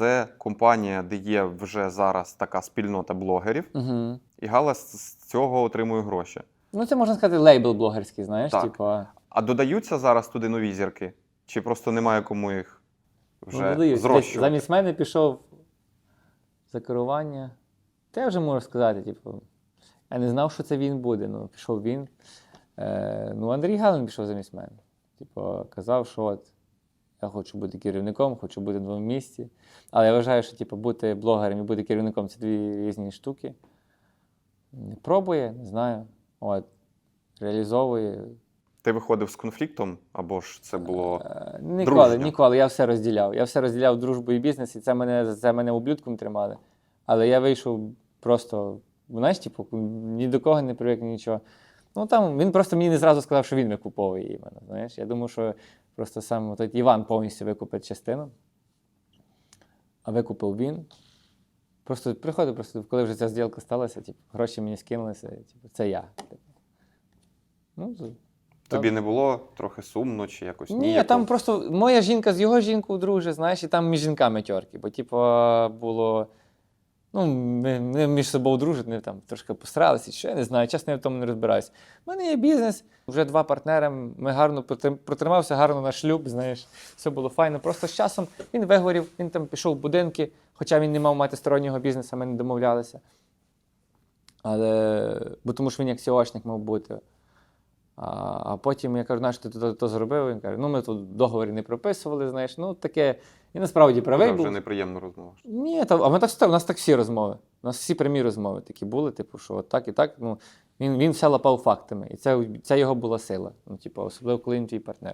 це компанія, де є вже зараз така спільнота блогерів, Угу. і Галас з цього отримує гроші. Ну, це можна сказати лейбл блогерський, знаєш, Так. типа. А додаються зараз туди нові зірки? Чи просто немає кому їх вже ну, зрощувати? Замість мене пішов за керування. Та я вже можу сказати, типу, я не знав, що це він буде. Ну, пішов він. Е, ну, Андрій Галин пішов замість мене. Типу, казав, що от я хочу бути керівником, хочу бути в новому місці. Але я вважаю, що типу, бути блогером і бути керівником це дві різні штуки. Не Пробує, не знаю. От, реалізовує. Ти виходив з конфліктом, або ж це було. Е, Ніколи, дружньо. ніколи. Я все розділяв. Я все розділяв дружбу і бізнес, і це мене, це мене ублюдком тримали. Але я вийшов просто, знаєш, типу, ні до кого не привик, нічого. Ну там він просто мені не зразу сказав, що він викуповує її мене. Знаєш, я думав, що просто сам от Іван повністю викупить частину, а викупив він. Просто приходив, просто коли вже ця зділка сталася, типу, гроші мені скинулися, типу, це я. Типу. Ну, Тобі не було трохи сумно чи якось ні, ніяко? там просто моя жінка з його жінкою друже, знаєш, і там між жінками тьорки. Бо, типу, було. Ну, ми, ми між собою дружать, ми там трошки посралися, що я не знаю, чесно, я в тому не розбираюся. У мене є бізнес, вже два партнери, ми гарно протримався гарно на шлюб, знаєш, все було файно. Просто з часом він вигорів, він там пішов в будинки, хоча він не мав мати стороннього бізнесу, ми не домовлялися. Але, бо тому що він як сіошник мав бути. А, а потім я кажу, знаєш, ти то, то зробив. Він каже, ну ми тут договорі не прописували, знаєш, ну таке. І насправді правий Це був. вже неприємна розмова. Ні, та, а ми так, у нас так всі розмови. У нас всі прямі розмови такі були, типу, що от так і так. Ну, він, він все лапав фактами. І це, це його була сила. Ну, типу, особливо, коли він твій партнер.